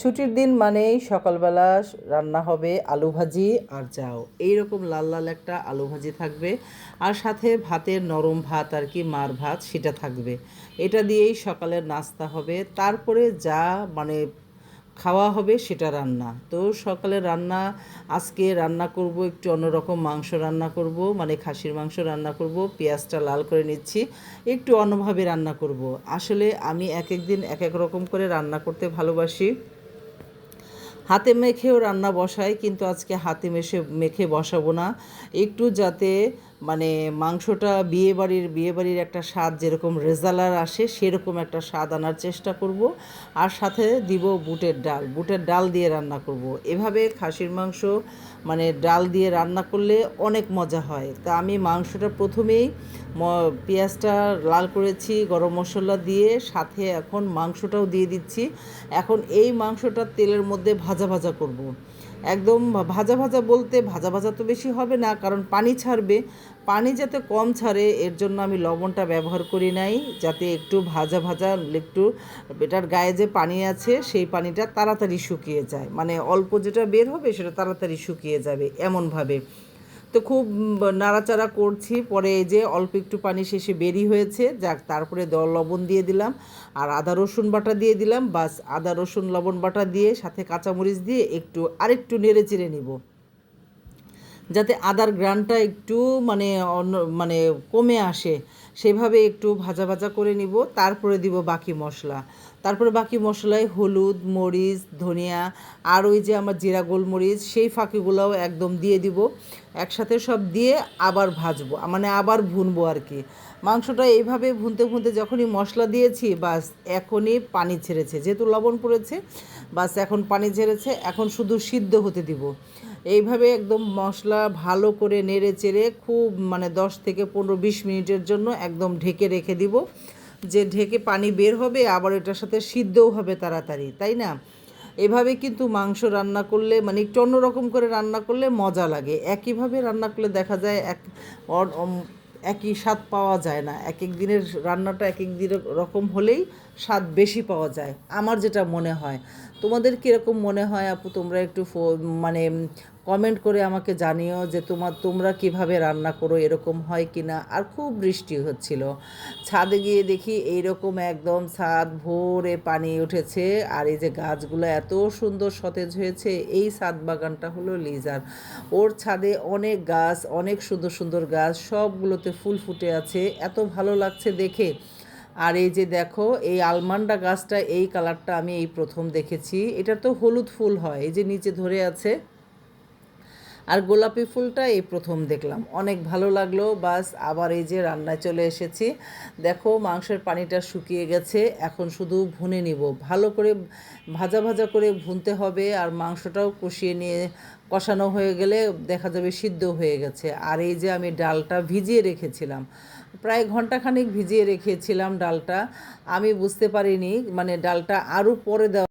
ছুটির দিন মানেই সকালবেলা রান্না হবে আলু ভাজি আর যাও এইরকম লাল লাল একটা আলু ভাজি থাকবে আর সাথে ভাতের নরম ভাত আর কি মার ভাত সেটা থাকবে। এটা দিয়েই সকালের নাস্তা হবে। তারপরে যা মানে খাওয়া হবে সেটা রান্না। তো সকালে রান্না, আজকে রান্না করব, একটু অন্যরকম মাংস রান্না করব মানে খাসির মাংস রান্না করব, পেঁয়াজটা লাল করে নিচ্ছি, একটু অন্যভাবে রান্না করব। আসলে আমি এক এক দিন এক এক রকম করে রান্না করতে ভালোবাসি। হাতে মেখেও রান্না বসাই কিন্তু আজকে হাতে মেশে মেখে বসাবো না। একটু যাতে মানে মাংসটা বিয়ে বাড়ির বিয়ে বাড়ির একটা স্বাদ যেরকম রেজালার আসে, সেরকম একটা স্বাদ আনার চেষ্টা করব। আর সাথে দিব বুটের ডাল। বুটের ডাল দিয়ে রান্না করব। এভাবে খাসির মাংস মানে ডাল দিয়ে রান্না করলে অনেক মজা হয়। তা আমি মাংসটা প্রথমেই পেঁয়াজটা লাল করেছি, গরম মশলা দিয়ে, সাথে এখন মাংসটাও দিয়ে দিচ্ছি। এখন এই মাংসটা তেলের মধ্যে ভাজা ভাজা করব। একদম ভাজা ভাজা বলতে ভাজা ভাজা তো বেশি হবে না, কারণ পানি ছাড়বে। পানি যাতে কম ছাড়ে, এর জন্য আমি লবণটা ব্যবহার করি নাই, যাতে একটু ভাজা ভাজা, একটু বেটার গায়ে যে পানি আছে, সেই পানিটা তাড়াতাড়ি শুকিয়ে যায়। মানে অল্প যেটা বের হবে, সেটা তাড়াতাড়ি শুকিয়ে যাবে এমনভাবে। তো খুব নাড়াচাড়া করছি। পরে যে অল্প একটু পানি শেষে বেরি হয়েছে, যাক, তারপরে লবণ দিয়ে দিলাম। আর আদা, রসুন বাটা দিয়ে দিলাম। বাস, আদা, রসুন, লবণ বাটা দিয়ে সাথে কাঁচামরিচ দিয়ে একটু আরেকটু নেড়ে চেড়ে নিব। যাতে আদার গ্রানটা একটু মানে অন্য মানে কমে আসে, সেভাবে একটু ভাজা ভাজা করে নিব, তারপরে দিব বাকি মশলা। তারপরে বাকি মশলায় হলুদ, মরিচ, ধনিয়া, আর ওই যে আমার জিরা গোলমরিচ, সেই ফাঁকিগুলোও একদম দিয়ে দিব। একসাথে সব দিয়ে আবার ভাজবো মানে আবার ভুনবো আর কি। মাংসটা এইভাবে ভুনতে ভুনতে যখনই মশলা দিয়েছি, বাস এখনই পানি ছেড়েছে। যেহেতু লবণ পড়েছে, বাস এখন পানি ছেড়েছে, এখন শুধু সিদ্ধ হতে দিব। এইভাবে একদম মশলা ভালো করে নেড়ে চেড়ে খুব মানে দশ থেকে পনেরো বিশ মিনিটের জন্য একদম ঢেকে রেখে দিব। যে ঢেকে পানি বের হবে, আবার এটার সাথে সিদ্ধও হবে তাড়াতাড়ি, তাই না? এভাবে কিন্তু মাংস রান্না করলে মানে একটু অন্যরকম করে রান্না করলে মজা লাগে। একইভাবে রান্না করলে দেখা যায় এক একই স্বাদ পাওয়া যায় না। এক এক দিনের রান্নাটা এক এক দিনের রকম হলেই স্বাদ বেশি পাওয়া যায়। আমার যেটা মনে হয়। তোমাদের কীরকম মনে হয় আপু? তোমরা একটু মানে কমেন্ট করে আমাকে জানিও যে তোমার তোমরা কীভাবে রান্না করো, এরকম হয় কি না আর খুব বৃষ্টি হচ্ছিল। ছাদে গিয়ে দেখি এইরকম একদম ছাদ ভোরে পানি উঠেছে। আর এই যে গাছগুলো এত সুন্দর সতেজ হয়েছে, এই ছাদ বাগানটা হলো লিজার। ওর ছাদে অনেক গাছ, অনেক সুন্দর সুন্দর গাছ, সবগুলোতে ফুল ফুটে আছে। এত ভালো লাগছে দেখে। আর এই যে দেখো, এই আলমান্ডা গাছটা, এই কালারটা আমি এই প্রথম দেখেছি। এটা তো হলুদ ফুল হয়, এই যে নিচে ধরে আছে। আর গোলাপি ফুলটা এই প্রথম দেখলাম। অনেক ভালো লাগল, বাস আবার এই যে রান্নায় চলে এসেছি। দেখো মাংসের পানিটা শুকিয়ে গেছে, এখন শুধু ভুনে নিব। ভালো করে ভাজা ভাজা করে ভুনতে হবে আর মাংসটাও কষিয়ে নিয়ে কষানো হয়ে গেলে দেখা যাবে সিদ্ধ হয়ে গেছে। আর এই যে আমি ডালটা ভিজিয়ে রেখেছিলাম, প্রায় ঘন্টাখানিক ভিজিয়ে রেখেছিলাম ডালটা। আমি বুঝতে পারিনি মানে ডালটা আরও পরে দেওয়া